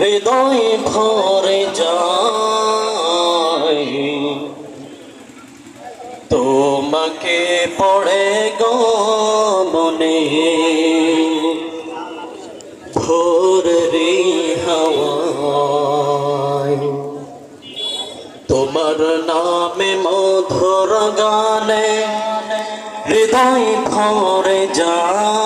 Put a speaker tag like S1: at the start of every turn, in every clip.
S1: হৃদয় ভরে যায়। তোমাকে পড়ে গো মনে, ভোরে হাওয়ায় তোমার নামে মধুর গানে হৃদয় ভরে যায়।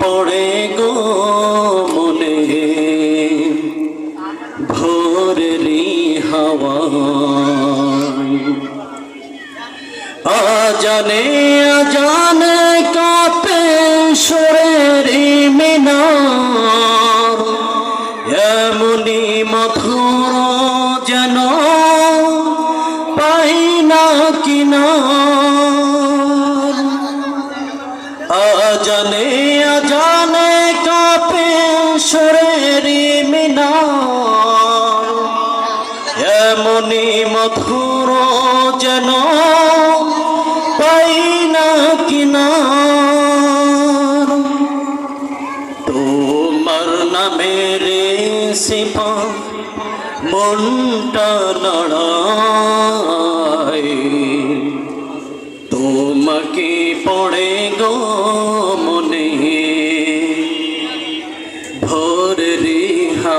S1: পড়ে গো মনে। ভোর রে হাওয়ায়। আজানে আজানে কাপে সুরের মিনার। এমনি মধুর যেন পাই না কিনা আজানে আজানে কাপে সুরের মিনার। এমনি মধুর যেন পাই না কিনার। তোমার নামের সিপা মনটা লড়াই তোমাকে পড়ে গো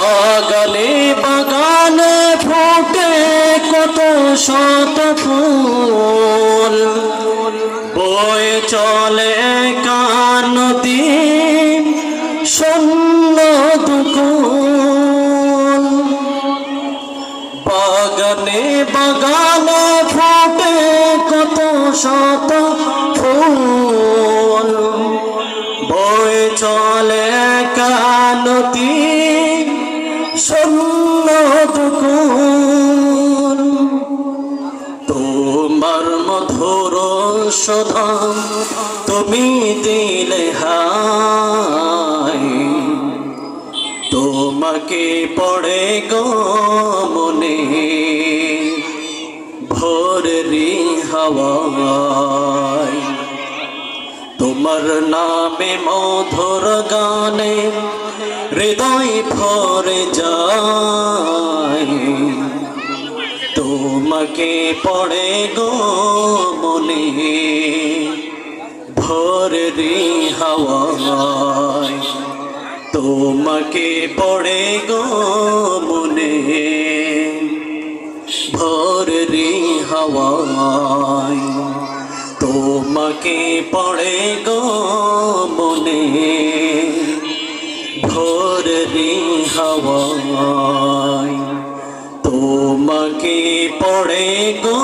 S1: বাগানে বাগানে ফোটে কত শত ফুল। বয়ে চলে কানতি শূন্য দুকুল। বাগানে বাগানে ফোটে কত শত ফুল। বয়ে চলে কানতি শূন্য দুকুল তোমার মধুর সধা তুমি দিলে তোমাকে পড়ে গো মনে ভোর রে হাওয়ায় তোমার নামে মধুর গানে হৃদয় ভরে যায়। তোমাকে পড়ে গো মনে ভোর রে হাওয়ায় তোমাকে পড়ে গো মনে ভোর রে হাওয়ায় তোমাকে পড়ে গো মনে। ভোর হাওয়ায় তোমাকে পড়ে গো